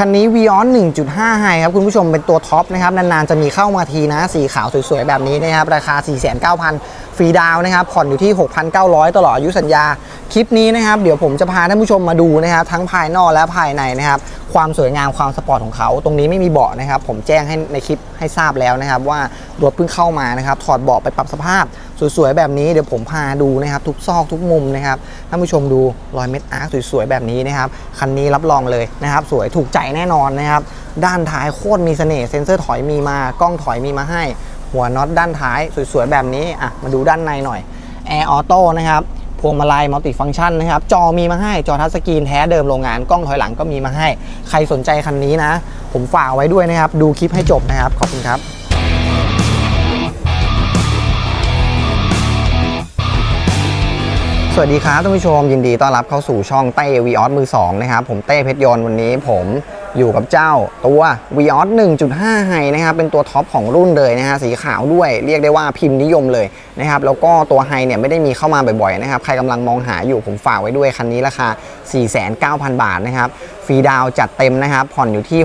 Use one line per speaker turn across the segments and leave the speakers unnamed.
คันนี้ Vios 1.5 High ครับ คุณผู้ชมเป็นตัวท็อปนะครับ นาน ๆ จะมีเข้ามาทีนะ สีขาวสวย ๆ แบบนี้นะครับ ราคา 49,000 ฟรีดาวนะครับ ผ่อนอยู่ที่ 6,900 ตลอดอายุสัญญา คลิปนี้นะครับ เดี๋ยวผมจะพาท่านผู้ชมมาดูนะครับ ทั้งภายนอกและภายในนะครับ ความสวยงามความสปอร์ตของเขา ตรงนี้ไม่มีเบาะนะครับ ผมแจ้งให้ในคลิปให้ทราบแล้วนะครับว่ารถเพิ่งเข้ามานะครับถอดเบาะไปปรับสภาพ สวยๆแบบนี้เดี๋ยวผมพาดูนะครับ ทุกซอกทุกมุมนะครับท่านผู้ชมดูรอยเม็ดอาร์คสวยๆแบบนี้นะครับคันนี้รับรองเลยนะครับ สวยถูกใจแน่นอนนะครับ ด้านท้ายโคตรมีเสน่ห์เซ็นเซอร์ถอยมีมากล้องถอยมีมาให้ หัวน็อตด้านท้ายสวยๆแบบนี้อะมาดูด้านในหน่อยแอร์ออโต้นะครับพวงมาลัยมัลติฟังก์ชันนะครับ จอมีมาให้ จอทัชสกรีนแท้เดิมโรงงาน กล้องถอยหลังก็มีมาให้ ใครสนใจคันนี้นะ ผมฝากไว้ด้วยนะครับ ดูคลิปให้จบนะครับ ขอบคุณครับ สวัสดีครับท่านผู้ชมยินดีต้อนรับเข้าสู่ช่องเต้วีออสมือ2นะครับผมเต้เพชรยนต์วันนี้ผมอยู่กับเจ้าตัววีออส1.5ไฮนะครับเป็นตัวท็อปของรุ่นเลยนะฮะสีขาวด้วยเรียกได้ว่าพิมพ์นิยมเลยนะครับแล้วก็ตัวไฮเนี่ยไม่ได้มีเข้ามาบ่อยๆนะครับใครกำลังมองหาอยู่ผมฝากไว้ด้วยคันนี้ราคา 4,900 0 บาทนะครับ ฟรีดาวจัดเต็มนะครับ ผ่อนอยู่ที่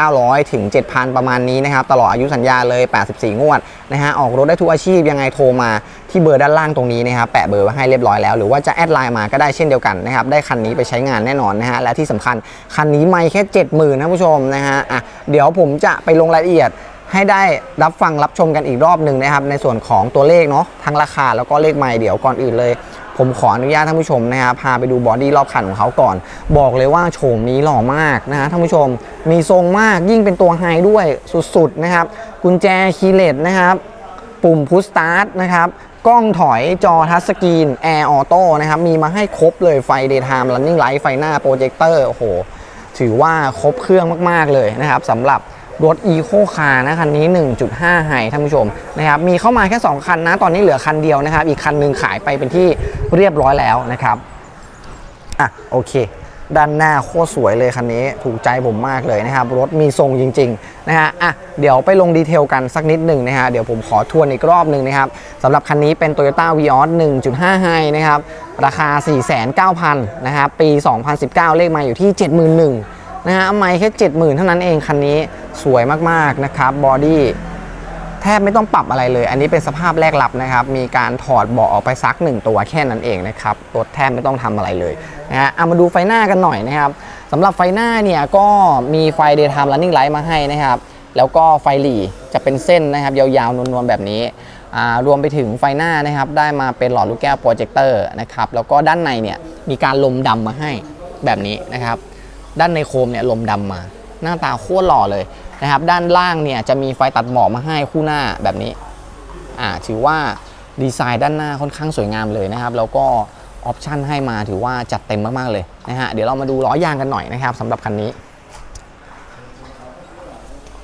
6,900 ถึง 7,000 ประมาณนี้นะครับ ตลอดอายุสัญญาเลย 84 งวดนะฮะ ออกรถได้ทุกอาชีพยังไงโทรมาที่เบอร์ด้านล่างตรงนี้นะครับ แปะเบอร์ไว้ให้เรียบร้อยแล้ว หรือว่าจะแอดไลน์มาก็ได้เช่นเดียวกันนะครับ ได้คันนี้ไปใช้งานแน่นอนนะฮะ และที่สำคัญคันนี้ไม่แค่ 70,000นะผู้ชมนะฮะ อะ เดี๋ยวผมจะไปลงรายละเอียดให้ได้รับฟังรับชมกันอีกรอบหนึ่งนะครับ ในส่วนของตัวเลขเนาะทั้งราคาแล้วก็เลขไม่เดี๋ยวก่อนอื่นเลย ผมขออนุญาตท่านผู้ชมนะครับพาไปดูบอดี้รอบคันของเขาก่อน บอกเลยว่าโฉมนี้หล่อมากนะฮะท่านผู้ชมมีทรงมากยิ่งเป็นตัวไฮด้วยสุดๆนะครับกุญแจคีย์เลสนะครับปุ่มพุชสตาร์ทนะครับกล้องถอยจอทัชสกรีนแอร์ออโต้นะครับมีมาให้ครบเลยไฟ Daytime Running Light ไฟหน้าโปรเจคเตอร์โอ้โหถือว่าครบเครื่องมาก ๆ เลยนะครับสำหรับ รถ Eco Car นะคันนี้ 1.5 ไฮท่านผู้ชมนะครับมีเข้ามาแค่ 2 คันนะ ตอนนี้เหลือคันเดียวนะครับ อีกคันหนึ่งขายไปเป็นที่เรียบร้อยแล้วนะครับอะโอเค ด้านหน้าโคตรสวยเลยคันนี้ถูกใจผมมากเลยนะครับ รถมีทรงจริง ๆ นะฮะอะเดี๋ยวไปลงดีเทลกันสักนิดหนึ่งนะฮะเดี๋ยวผมขอทวนอีกรอบหนึ่งนะครับสำหรับคันนี้เป็น Toyota Vios 1.5 High นะครับราคา 4,900นะครับปี 2019 เลขมาอยู่ที่ 71,000นะฮะไม่แค่ 70,000 เท่านั้นเองคันนี้ สวยมากๆนะครับบอดี้แทบไม่ต้องปรับอะไรเลย อันนี้เป็นสภาพแรกรับนะครับ มีการถอดเบาะออกไปซักหนึ่งตัวแค่นั้นเองนะครับรถแทบไม่ต้องทำอะไรเลยนะฮะเอามาดูไฟหน้ากันหน่อยนะครับสำหรับไฟหน้าเนี่ยก็มีไฟ daytime running light มาให้นะครับแล้วก็ไฟหลีจะเป็นเส้นนะครับ ยาวๆนวลๆแบบนี้อ่ารวมไปถึงไฟหน้านะครับได้มาเป็นหลอดลูกแก้วโปรเจคเตอร์นะครับแล้วก็ด้านในเนี่ยมีการลมดำมาให้แบบนี้นะครับ ด้านในโคมเนี่ยลมดำมา หน้าตาโคตรหล่อเลย นะครับด้านล่างเนี่ยจะมีไฟตัดหมอกมาให้คู่หน้าแบบนี้อ่าถือว่าดีไซน์ด้านหน้าค่อนข้างสวยงามเลยนะครับ แล้วก็ออปชันให้มาถือว่าจัดเต็มมากๆเลยนะฮะเดี๋ยวเรามาดูล้อยางกันหน่อยนะครับสำหรับคันนี้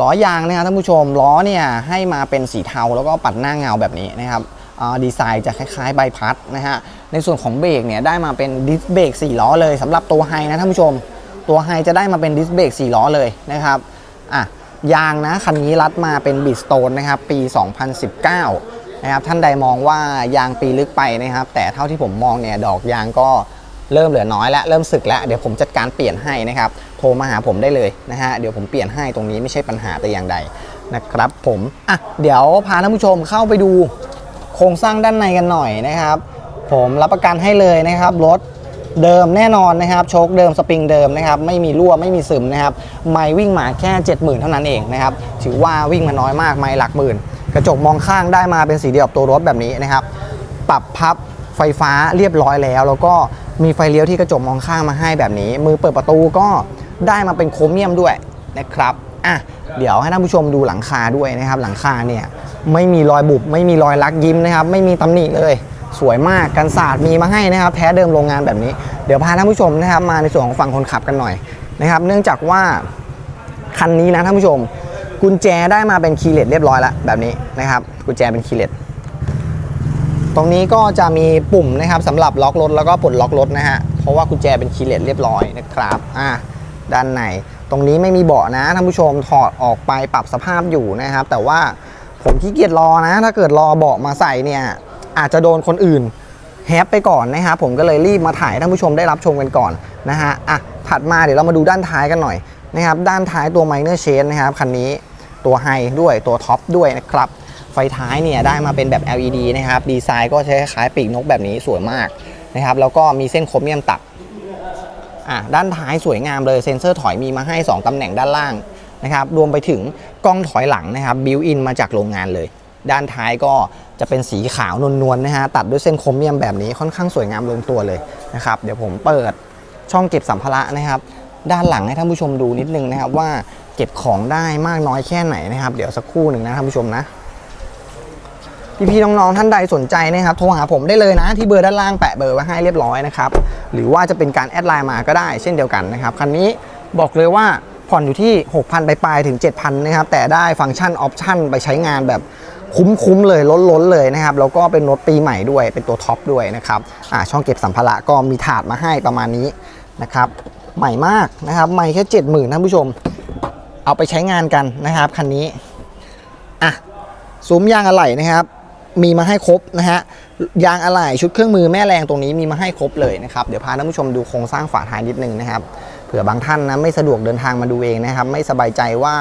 ล้อยางนะครับท่านผู้ชมล้อเนี่ยให้มาเป็นสีเทาแล้วก็ปัดหน้าเงาแบบนี้นะครับอ่าดีไซน์จะคล้ายๆใบพัดนะฮะในส่วนของเบรกเนี่ยได้มาเป็นดิสเบรก4ล้อเลยสำหรับตัวไฮนะท่านผู้ชม ตัวไฮจะได้มาเป็นดิสเบรก4ล้อเลยนะครับอะ ยางนะคันนี้รัดมาเป็นบิดสโตนนะครับปี 2019นะครับท่านใดมองว่ายางปีลึกไปนะครับ แต่เท่าที่ผมมองเนี่ยดอกยางก็เริ่มเหลือน้อยแล้วเริ่มสึกแล้วเดี๋ยวผมจัดการเปลี่ยนให้นะครับโทรมาหาผมได้เลยนะฮะเดี๋ยวผมเปลี่ยนให้ตรงนี้ไม่ใช่ปัญหาแต่อย่างใดนะครับผมอะเดี๋ยวพาท่านผู้ชมเข้าไปดูโครงสร้างด้านในกันหน่อยนะครับ ผมรับประกันให้เลยนะครับรถ เดิมแน่นอนนะครับ โชคเดิมสปริงเดิมนะครับ ไม่มีรั่วไม่มีซึมนะครับ ไม่วิ่งมาแค่ 70,000 เท่านั้นเองนะครับ ถือว่าวิ่งมาน้อยมาก ไม่หลักหมื่น กระจกมองข้างได้มาเป็นสีเดียวกับตัวรถแบบนี้นะครับ ปรับพับไฟฟ้าเรียบร้อยแล้ว แล้วก็มีไฟเลี้ยวที่กระจกมองข้างมาให้แบบนี้ มือเปิดประตูก็ได้มาเป็นโครเมียมด้วยนะครับ อะ เดี๋ยวให้ท่านผู้ชมดูหลังคาด้วยนะครับ หลังคาเนี่ยไม่มีรอยบุบ ไม่มีรอยลักยิ้มนะครับ ไม่มีตำหนิเลย สวยมากกันศาสตร์มีมาให้นะครับ แท้เดิมโรงงานแบบนี้ เดี๋ยวพาท่านผู้ชมนะครับมาในส่วนของฝั่งคนขับกันหน่อยนะครับ เนื่องจากว่าคันนี้นะท่านผู้ชม กุญแจได้มาเป็นคีย์เลสเรียบร้อยแล้วแบบนี้นะครับ กุญแจเป็นคีย์เลสตรงนี้ก็จะมีปุ่มนะครับสำหรับล็อกรถแล้วก็ปลดล็อกรถนะฮะเพราะว่ากุญแจเป็นคีย์เลสเรียบร้อยนะครับอะด้านในตรงนี้ไม่มีเบาะนะท่านผู้ชมถอดออกไปปรับสภาพอยู่นะครับ แต่ว่าผมขี้เกียจรอนะ ถ้าเกิดรอเบาะมาใส่เนี่ย อาจจะโดนคนอื่นแฮปไปก่อนนะครับผมก็เลยรีบมาถ่ายท่านผู้ชมได้รับชมกันก่อนนะฮะอะถัดมาเดี๋ยวเรามาดูด้านท้ายกันหน่อยนะครับด้านท้ายตัว Minor Change นะครับคันนี้ตัวไฮด้วยตัวท็อปด้วยนะครับไฟท้ายเนี่ยได้มาเป็นแบบ LED นะครับดีไซน์ก็ใช้คล้ายปีกนกแบบนี้สวยมากนะครับแล้วก็มีเส้นโครเมียมตัดอะด้านท้ายสวยงามเลยเซ็นเซอร์ถอยมีมาให้ 2ตำแหน่งด้านล่างนะครับรวมไปถึงกล้องถอยหลังนะครับบิวอินมาจากโรงงานเลย ด้านท้ายก็จะเป็นสีขาวนวลๆนะฮะตัดด้วยเส้นโครเมียมแบบนี้ค่อนข้างสวยงามลงตัวเลยนะครับเดี๋ยวผมเปิดช่องเก็บสัมภาระนะครับ ด้านหลังให้ท่านผู้ชมดูนิดนึงนะครับว่าเก็บของได้มากน้อยแค่ไหนนะครับ เดี๋ยวสักครู่หนึ่งนะท่านผู้ชมนะพี่ๆน้องๆท่านใดสนใจนะครับ โทรหาผมได้เลยนะ ที่เบอร์ด้านล่างแปะเบอร์ไว้ให้เรียบร้อยนะครับ หรือว่าจะเป็นการแอดไลน์มาก็ได้เช่นเดียวกันนะครับ คันนี้บอกเลยว่าผ่อนอยู่ที่ 6,000 ไปปลายๆถึง 7,000 นะครับ แต่ได้ฟังก์ชันออปชั่นไปใช้งานแบบ คุ้มๆเลยล้นๆเลยนะครับแล้วก็เป็นรถปีใหม่ด้วยเป็นตัวท็อปด้วยนะครับอ่าช่องเก็บสัมภาระก็มีถาดมาให้ประมาณนี้นะครับใหม่มากนะครับใหม่แค่ 70,000ท่านผู้ชม เอาไปใช้งานกันนะครับคันนี้อะซุ้มยางอะไหล่นะครับ มีมาให้ครบนะฮะยางอะไหล่ชุดเครื่องมือแม่แรงตรงนี้มีมาให้ครบเลยนะครับเดี๋ยวพาท่านผู้ชมดูโครงสร้างฝาท้ายนิดนึงนะครับเผื่อบางท่านนะไม่สะดวกเดินทางมาดูเองนะครับ ไม่สบายใจว่า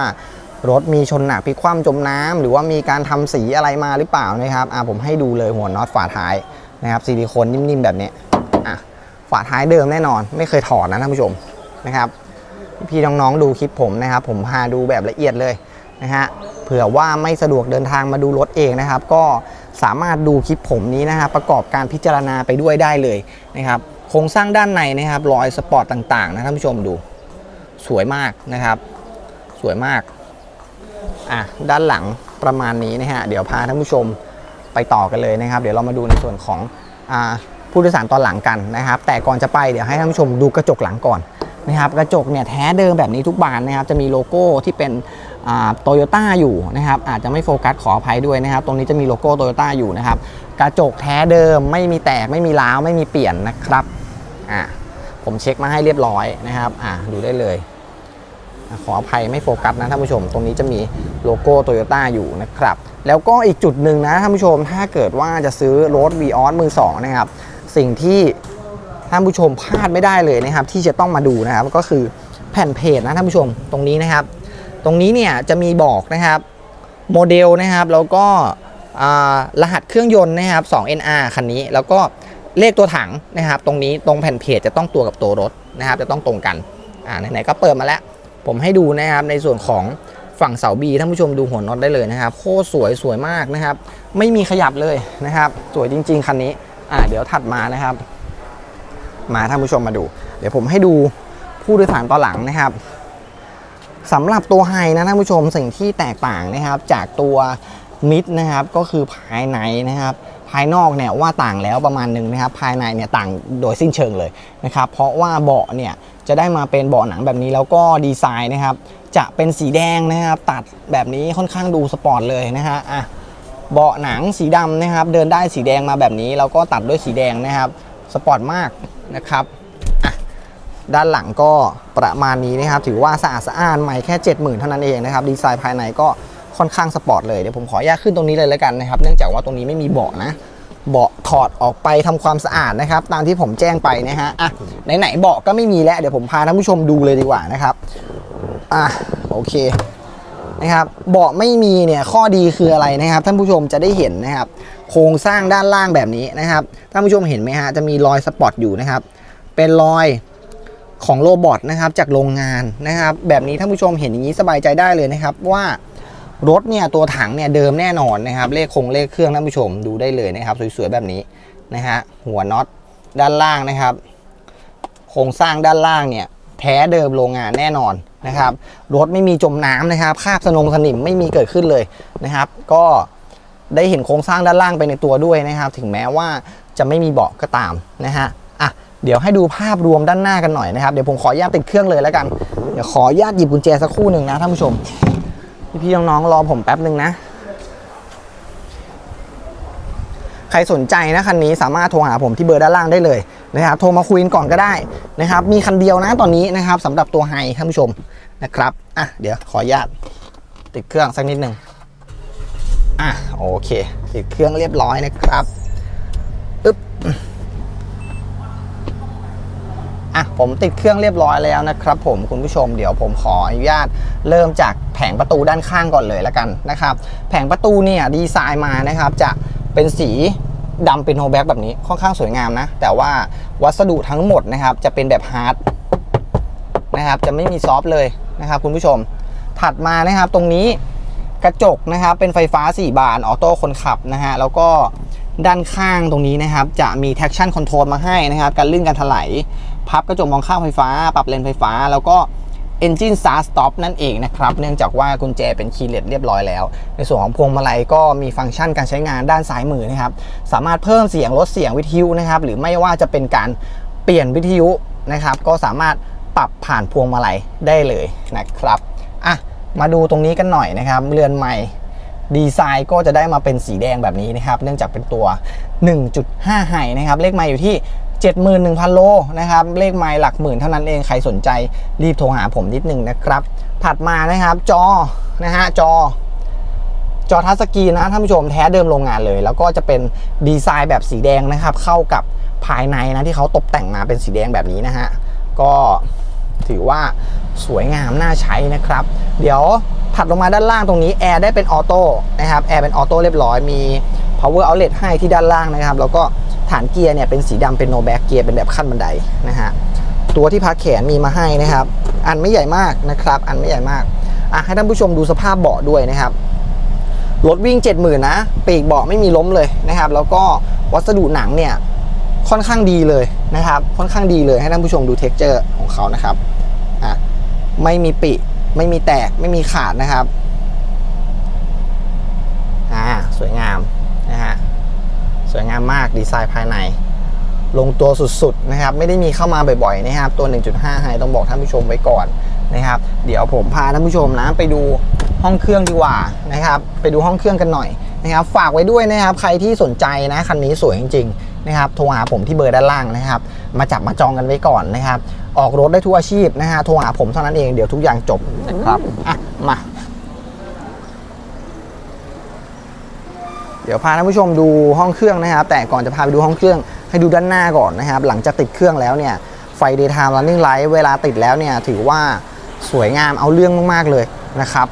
รถมีชนหนักพลิกคว่ำจมน้ำหรือว่ามีการทำสีอะไรมาหรือเปล่านะครับอะผมให้ดูเลยหัวน็อตฝาท้ายนะครับซิลิโคนนิ่มๆแบบนี้อะฝาท้ายเดิมแน่นอน ไม่เคยถอดนะท่านผู้ชมนะครับพี่น้องๆดูคลิปผมนะครับ ผมพาดูแบบละเอียดเลยนะฮะเผื่อว่าไม่สะดวกเดินทางมาดูรถเองนะครับ ก็สามารถดูคลิปผมนี้นะครับประกอบการพิจารณาไปด้วยได้เลยนะครับโครงสร้างด้านในนะครับรอยสปอร์ตต่างๆนะท่านผู้ชมดู สวยมากนะครับ สวยมาก อะด้านหลังประมาณนี้นะฮะเดี๋ยวพาท่านผู้ชมไปต่อกันเลยนะครับ เดี๋ยวเรามาดูในส่วนของอ่าผู้โดยสารตอนหลังกันนะครับ แต่ก่อนจะไปเดี๋ยวให้ท่านผู้ชมดูกระจกหลังก่อนนะครับกระจกเนี่ยแท้เดิมแบบนี้ทุกบานนะครับจะมีโลโก้ที่เป็นโตโยต้าอยู่นะครับอาจจะไม่โฟกัสขออภัยด้วยนะครับ ตรงนี้จะมีโลโก้โตโยต้าอยู่นะครับกระจกแท้เดิมไม่มีแตกไม่มีร้าวไม่มีเปลี่ยนนะครับอ่าผมเช็คมาให้เรียบร้อยนะครับอ่าดูได้เลย ขออภัยไม่โฟกัสนะท่านผู้ชม ตรงนี้จะมีโลโก้โตโยต้าอยู่นะครับ แล้วก็อีกจุดหนึ่งนะท่านผู้ชมถ้าเกิดว่าจะซื้อรถ v ีออสมือสองนะครับ สิ่งที่ท่านผู้ชมพลาดไม่ได้เลยนะครับ ที่จะต้องมาดูนะครับก็คือแผ่นเพจนะท่านผู้ชมตรงนี้นะครับ ตรงนี้เนี่ยจะมีบอกนะครับโมเดลนะครับแล้วก็รหัสเครื่องยนต์นะครับ 2NR คันนี้ แล้วก็เลขตัวถังนะครับ ตรงนี้ตรงแผ่นเพจจะต้องตัวกับตัวรถนะครับ จะต้องตรงกันอ่าไหนๆก็เปิดมาแล้ว ผมให้ดูนะครับในส่วนของฝั่งเสาบีท่านผู้ชมดูหัวน็อตได้เลยนะครับโคตรสวยสวยมากนะครับ ไม่มีขยับเลยนะครับ สวยจริง ๆคันนี้อ่าเดี๋ยวถัดมานะครับ มาท่านผู้ชมมาดู เดี๋ยวผมให้ดูผู้โดยสารตอนหลังนะครับสำหรับตัวไฮนะท่านผู้ชมสิ่งที่แตกต่างนะครับ จากตัวมิดนะครับก็คือภายในนะครับ ภายนอกเนี่ยว่าต่างแล้วประมาณหนึ่งนะครับ ภายในเนี่ยต่างโดยสิ้นเชิงเลยนะครับ เพราะว่าเบาะเนี่ย จะได้มาเป็นเบาะหนังแบบนี้แล้วก็ดีไซน์นะครับ จะเป็นสีแดงนะครับ ตัดแบบนี้ค่อนข้างดูสปอร์ตเลยนะฮะอะเบาะหนังสีดำนะครับ เดินได้สีแดงมาแบบนี้ แล้วก็ตัดด้วยสีแดงนะครับ สปอร์ตมากนะครับอะด้านหลังก็ประมาณนี้นะครับ ถือว่าสะอาดสะอ้านใหม่แค่ 70,000 เท่านั้นเองนะครับ ดีไซน์ภายในก็ค่อนข้างสปอร์ตเลย เดี๋ยวผมขออนุญาตขึ้นตรงนี้เลยแล้วกันนะครับ เนื่องจากว่าตรงนี้ไม่มีเบาะนะ เบาะถอดออกไปทำความสะอาดนะครับ ตามที่ผมแจ้งไปนะฮะอะไหนๆเบาะก็ไม่มีแล้วเดี๋ยวผมพาท่านผู้ชมดูเลยดีกว่านะครับอะโอเคนะครับเบาะไม่มีเนี่ยข้อดีคืออะไรนะครับ ท่านผู้ชมจะได้เห็นนะครับ โครงสร้างด้านล่างแบบนี้นะครับท่านผู้ชมเห็นไหมฮะจะมีรอยสปอตอยู่นะครับ เป็นรอยของโรบอทนะครับจากโรงงานนะครับ แบบนี้ท่านผู้ชมเห็นอย่างนี้สบายใจได้เลยนะครับว่า รถเนี่ยตัวถังเนี่ยเดิมแน่นอนนะครับ เลขคงเลขเครื่องท่านผู้ชมดูได้เลยนะครับ สวยๆแบบนี้นะฮะหัวน็อตด้านล่างนะครับโครงสร้างด้านล่างเนี่ยแท้เดิมโรงงานแน่นอนนะครับ รถไม่มีจมน้ำนะครับคราบสนงสนิมไม่มีเกิดขึ้นเลยนะครับ ก็ได้เห็นโครงสร้างด้านล่างไปในตัวด้วยนะครับ ถึงแม้ว่าจะไม่มีเบาะก็ตามนะฮะอะเดี๋ยวให้ดูภาพรวมด้านหน้ากันหน่อยนะครับ เดี๋ยวผมขออนุญาตติดเครื่องเลยแล้วกัน เดี๋ยวขออนุญาตหยิบกุญแจสักครู่หนึ่งนะท่านผู้ชม พี่ๆน้องๆรอผมแป๊บหนึ่งนะ ใครสนใจนะคันนี้สามารถโทรหาผมที่เบอร์ด้านล่างได้เลยนะครับโทรมาคุยกันก่อนก็ได้นะครับ มีคันเดียวนะตอนนี้นะครับสำหรับตัวไฮท่านผู้ชมนะครับอะเดี๋ยวขออนุญาตติดเครื่องสักนิดหนึ่งอะโอเค ติดเครื่องเรียบร้อยนะครับอึ๊บอะผมติดเครื่องเรียบร้อยแล้วนะครับ ผมคุณผู้ชมเดี๋ยวผมขออนุญาตเริ่มจาก แผงประตูด้านข้างก่อนเลยละกันนะครับ แผงประตูเนี่ยดีไซน์มานะครับจะเป็นสีดำเป็นโนแบ็กแบบนี้ค่อนข้างสวยงามนะ แต่ว่าวัสดุทั้งหมดนะครับจะเป็นแบบฮาร์ดนะครับจะไม่มีซอฟต์เลยนะครับคุณผู้ชมถัดมานะครับตรงนี้กระจกนะครับเป็นไฟฟ้า 4 บานออโต้คนขับนะฮะแล้วก็ด้านข้างตรงนี้นะครับจะมี traction control มาให้นะครับการลื่นการถลายพับกระจกมองข้างไฟฟ้า ปรับเลนไฟฟ้า แล้วก็ Engine Start Stop นั่นเองนะครับ เนื่องจากว่ากุญแจเป็นคีย์เลสเรียบร้อยแล้ว ในส่วนของพวงมาลัยก็มีฟังก์ชันการใช้งานด้านซ้ายมือนะครับ สามารถเพิ่มเสียงลดเสียงวิทยุนะครับ หรือไม่ว่าจะเป็นการเปลี่ยนวิทยุนะครับ ก็สามารถปรับผ่านพวงมาลัยได้เลยนะครับอะมาดูตรงนี้กันหน่อยนะครับ เรือนใหม่ดีไซน์ก็จะได้มาเป็นสีแดงแบบนี้นะครับ เนื่องจากเป็นตัว 1.5 ไฮนะครับ เลขไมล์อยู่ที่ 71,000 โลนะครับ เลขไมล์หลักหมื่นเท่านั้นเอง ใครสนใจรีบโทรหาผมนิดนึงนะครับ ถัดมานะครับจอนะฮะจอ จอทัชสกรีนนะท่านผู้ชมแท้เดิมโรงงานเลย แล้วก็จะเป็นดีไซน์แบบสีแดงนะครับ เข้ากับภายในนะที่เขาตกแต่งมาเป็นสีแดงแบบนี้นะฮะ ก็ถือว่าสวยงามน่าใช้นะครับ เดี๋ยวถัดลงมาด้านล่างตรงนี้แอร์ได้เป็นออโต้นะครับแอร์เป็นออโต้เรียบร้อยมี power outlet ให้ที่ด้านล่างนะครับ แล้วก็ ฐานเกียร์เนี่ยเป็นสีดำเป็นโนแบ็กเกียร์เป็นแบบขั้นบันไดนะฮะตัวที่พักแขนมีมาให้นะครับ อันไม่ใหญ่มากนะครับ อันไม่ใหญ่มากอะให้ท่านผู้ชมดูสภาพเบาะด้วยนะครับรถวิ่ง 70,000นะปีกเบาะไม่มีล้มเลยนะครับ แล้วก็วัสดุหนังเนี่ยค่อนข้างดีเลยนะครับ ค่อนข้างดีเลยให้ท่านผู้ชมดูเท็กเจอร์ของเขานะครับอะไม่มีปิ ไม่มีแตกไม่มีขาดนะครับอ่าสวยงามนะฮะส วยงามมากดีไซน์ภายใน ลงตัวสุดๆนะครับ ไม่ได้มีเข้ามาบ่อยๆนะครับ ตัว 1.5ไฮต้องบอกท่านผู้ชมไว้ก่อนนะครับ เดี๋ยวผมพาท่านผู้ชมนะไปดูห้องเครื่องดีกว่านะครับ ไปดูห้องเครื่องกันหน่อยนะครับ ฝากไว้ด้วยนะครับ ใครที่สนใจนะคันนี้สวยจริงๆนะครับ โทรหาผมที่เบอร์ด้านล่างนะครับ มาจับมาจองกันไว้ก่อนนะครับ ออกรถได้ทุกอาชีพนะฮะ โทรหาผมเท่านั้นเอง เดี๋ยวทุกอย่างจบนะครับ อะ มา เดี๋ยวพาท่านผู้ชมดูห้องเครื่องนะครับ แต่ก่อนจะพาไปดูห้องเครื่องให้ดูด้านหน้าก่อนนะครับ หลังจากติดเครื่องแล้วเนี่ยไฟ daytime running light เวลาติดแล้วเนี่ยถือว่าสวยงามเอาเรื่องมากๆเลยนะครับ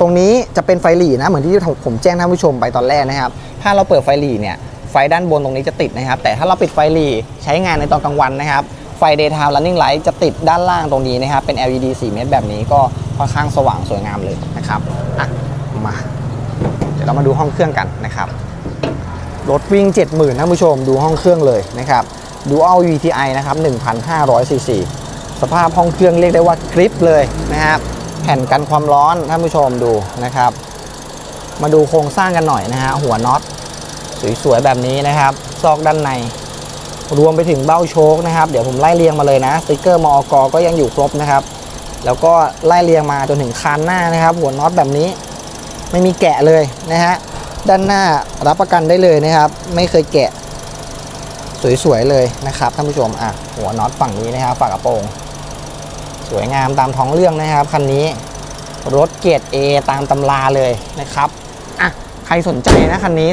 ตรงนี้จะเป็นไฟหลีนะเหมือนที่ผมแจ้งท่านผู้ชมไปตอนแรกนะครับ ถ้าเราเปิดไฟหลีเนี่ยไฟด้านบนตรงนี้จะติดนะครับ แต่ถ้าเราปิดไฟหลีใช้งานในตอนกลางวันนะครับไฟ daytime running light จะติดด้านล่างตรงนี้นะครับ เป็น LED 4 เมตรแบบนี้ก็ค่อนข้างสว่างสวยงามเลยนะครับอะมา เรามาดูห้องเครื่องกันนะครับรถวิ่ง 70,000ท่านผู้ชมดูห้องเครื่องเลยนะครับ Dual VTI นะครับ1,500 cc สภาพห้องเครื่องเรียกได้ว่ากริปเลยนะครับแผ่นกันความร้อนท่านผู้ชมดูนะครับ มาดูโครงสร้างกันหน่อยนะฮะหัวน็อตสวยๆแบบนี้นะครับ ซอกด้านในรวมไปถึงเบ้าโชคนะครับ เดี๋ยวผมไล่เรียงมาเลยนะสติกเกอร์มอกก็ยังอยู่ครบนะครับ แล้วก็ไล่เรียงมาจนถึงคานหน้านะครับ หัวน็อตแบบนี้ ไม่มีแกะเลยนะฮะ ด้านหน้ารับประกันได้เลยนะครับ ไม่เคยแกะ สวยๆเลยนะครับท่านผู้ชมอะหัวน็อตฝั่งนี้นะครับฝากระโปรงสวยงามตามท้องเรื่องนะครับคันนี้รถเกียรด A ตามตำราเลยนะครับอะใครสนใจนะคันนี้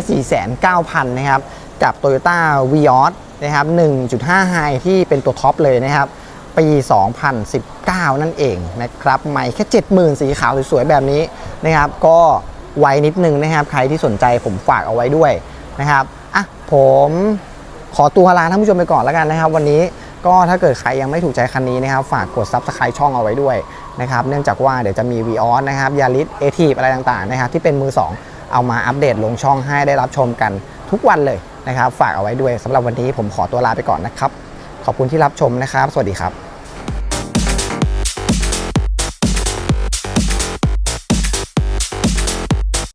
4,900 นะครับ กับ Toyota v i o s นะครับ 1.5 High ที่เป็นตัวท็อปเลยนะครับ ปี 2019 นั่นเองนะครับใหม่แค่ 70,000 สีขาวสวยๆแบบนี้นะครับ ก็ไวนิดนึงนะครับ ใครที่สนใจผมฝากเอาไว้ด้วยนะครับอะผมขอตัวลาท่านผู้ชมไปก่อนแล้วกันนะครับ วันนี้ก็ถ้าเกิดใครยังไม่ถูกใจคันนี้นะครับ ฝากกด Subscribe ช่องเอาไว้ด้วยนะครับ เนื่องจากว่าเดี๋ยวจะมี v ีออสนะครับยาริสเอทีอะไรต่างๆนะครับ ที่เป็นมือ 2 เอามาอัปเดตลงช่องให้ได้รับชมกันทุกวันเลยนะครับ ฝากเอาไว้ด้วยสำหรับวันนี้ผมขอตัวลาไปก่อนนะครับ ขอบคุณที่รับชมนะครับ สวัสดีครับ